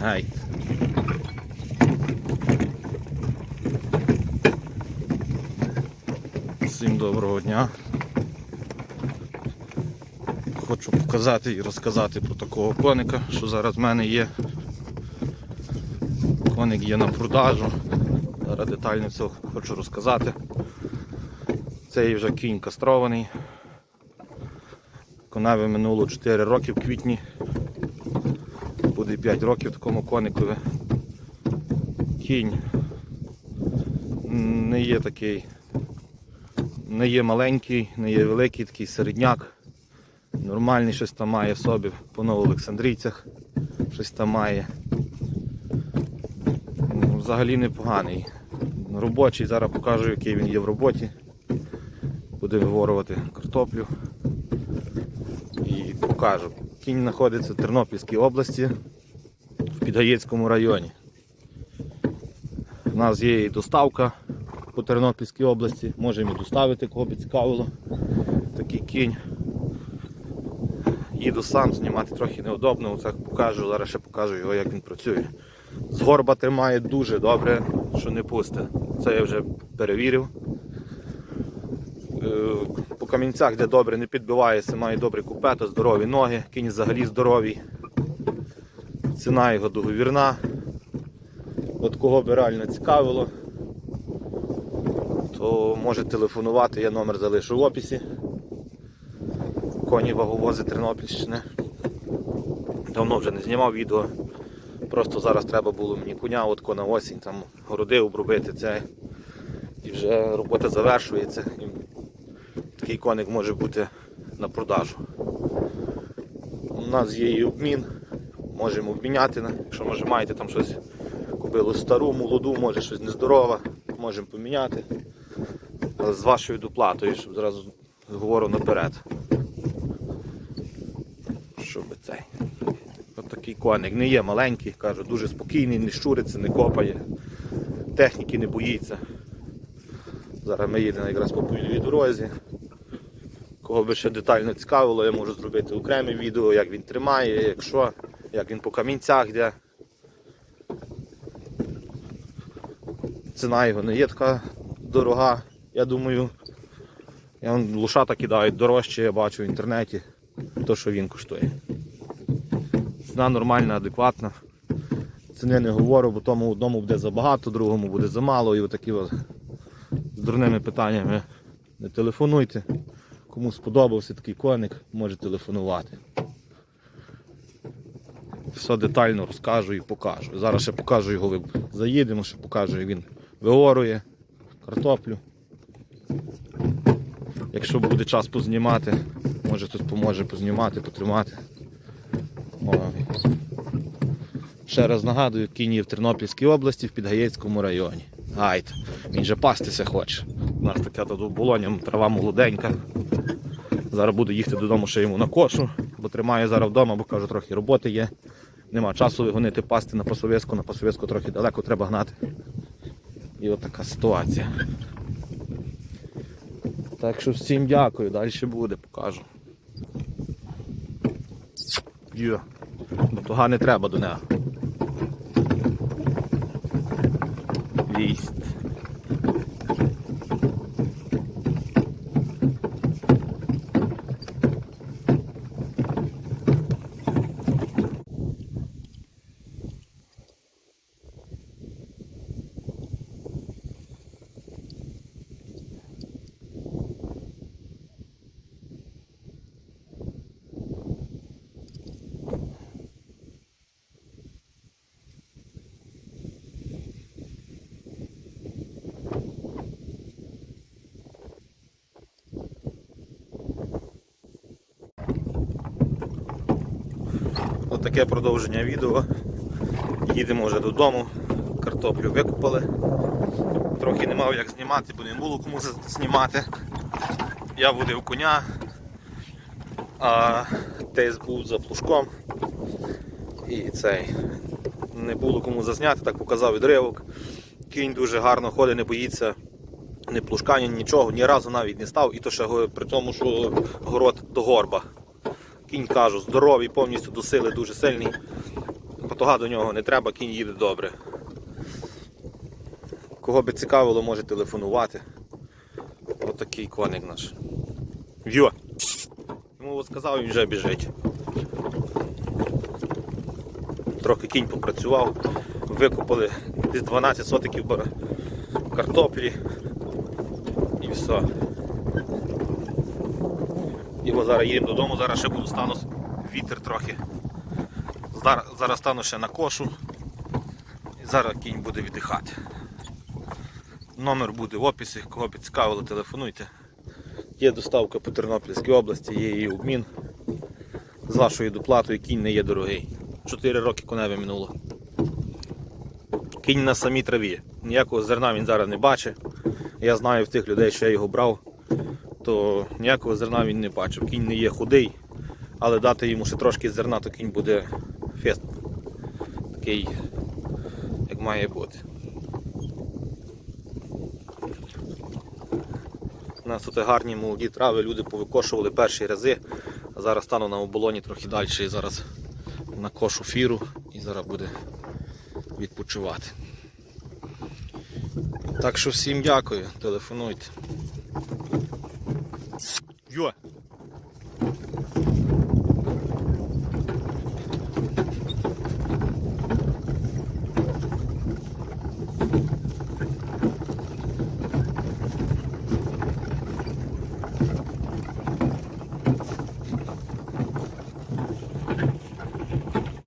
Гай. Всім доброго дня. Хочу показати і розказати про такого коника, що зараз в мене є. Коник є на продажу. Зараз детально все хочу розказати. Цей вже кінь кастрований. Коневі минуло 4 роки в квітні. Буде 5 років такому коникові. Кінь не є такий, не є маленький, не є великий, такий середняк. Нормальний щось там має в собі по новоолександрійцях, щось там має. Ну, Взагалі непоганий. Робочий, зараз покажу, який він є в роботі. Буде виворувати картоплю. І покажу. Кінь знаходиться в Тернопільській області, в Підгаєцькому районі. У нас є і доставка по Тернопільській області, можемо і доставити, кого б цікавило. Такий кінь. Їду сам, знімати трохи неудобно, оце покажу, зараз ще покажу його, як він працює. З горба тримає дуже добре, що не пусте. Це я вже перевірив. Камінцях, де добре не підбивається, має добре купето, здорові ноги, кінь взагалі здоровий. Ціна його договірна. От кого би реально цікавило, то може телефонувати, я номер залишу в описі. Коні ваговози Тернопільщини. Давно вже не знімав відео. Просто зараз треба було мені коня от на осінь, там городи обробити це. І вже робота завершується. І такий коник може бути на продажу. У нас є і обмін, можемо обміняти, якщо може маєте там щось купили стару, молоду, може щось нездорове, можемо поміняти. З вашою доплатою, щоб зразу говорю наперед. Щоб цей. От такий коник. Не є маленький, кажу, дуже спокійний, не щуриться, не копає, техніки не боїться. Зараз ми їдемо якраз по пильовій дорозі. Кого би ще детально цікавило, я можу зробити окреме відео, як він тримає, якщо, як він по камінцях йде. Ціна його не є така дорога. Я думаю, я вон лошата кидають дорожче, я бачу в інтернеті, то що він коштує. Ціна нормальна, адекватна. Ціни не говорю, бо тому одному буде забагато, другому буде замало і отакі от з дурними питаннями не телефонуйте. Кому сподобався такий коник, може телефонувати. Все детально розкажу і покажу. Зараз ще покажу його, заїдемо, ще покажу, як він виорує картоплю. Якщо буде час познімати, може хтось поможе познімати, потримати. О. Ще раз нагадую, кінь є в Тернопільській області, в Підгаєцькому районі. Гайд. Він же пастися хоче. У нас така тут оболоня, трава молоденька. Зараз буду їхати додому ще йому на кошу, бо тримаю зараз вдома, бо кажу, трохи роботи є. Нема часу вигонити пасти на пасовиску, на пасовиску трохи далеко треба гнати. І от така ситуація. Так що всім дякую, далі буде, покажу. Йо. Батуга не треба до нього. Лість. Ось таке продовження відео. Їдемо вже додому, картоплю викупали. Трохи не мав як знімати, бо не було кому знімати. Я водив коня, а тез був за плужком. І цей не було кому зазняти, так показав відривок. Кінь дуже гарно ходить, не боїться ні плужка, ні нічого, ні разу навіть не став, і то ще при тому, що город до горба. Кінь кажу, здоровий, повністю до сили, дуже сильний. Потуга до нього не треба, кінь їде добре. Кого би цікавило, може телефонувати. Отакий коник наш. Йо! Йому сказав, він вже біжить. Трохи кінь попрацював, викопали десь 12 сотиків картоплі і все. І зараз їдемо додому, зараз ще буду стану вітер трохи. Зараз, зараз стану ще на кошу. І зараз кінь буде віддихати. Номер буде в описі, кого підцікавило, телефонуйте. Є доставка по Тернопільській області, є її обмін. З вашою доплатою кінь не є дорогий. 4 роки коневе минуло. Кінь на самій траві. Ніякого зерна він зараз не бачить. Я знаю в тих людей, що я його брав, то ніякого зерна він не бачив. Кінь не є худий, але дати йому ще трошки зерна, то кінь буде фест. Такий, як має бути. У нас тут гарні молоді трави, люди повикошували перші рази, а зараз стану на оболоні трохи далі і зараз накошу фіру і зараз буде відпочивати. Так що всім дякую, телефонуйте.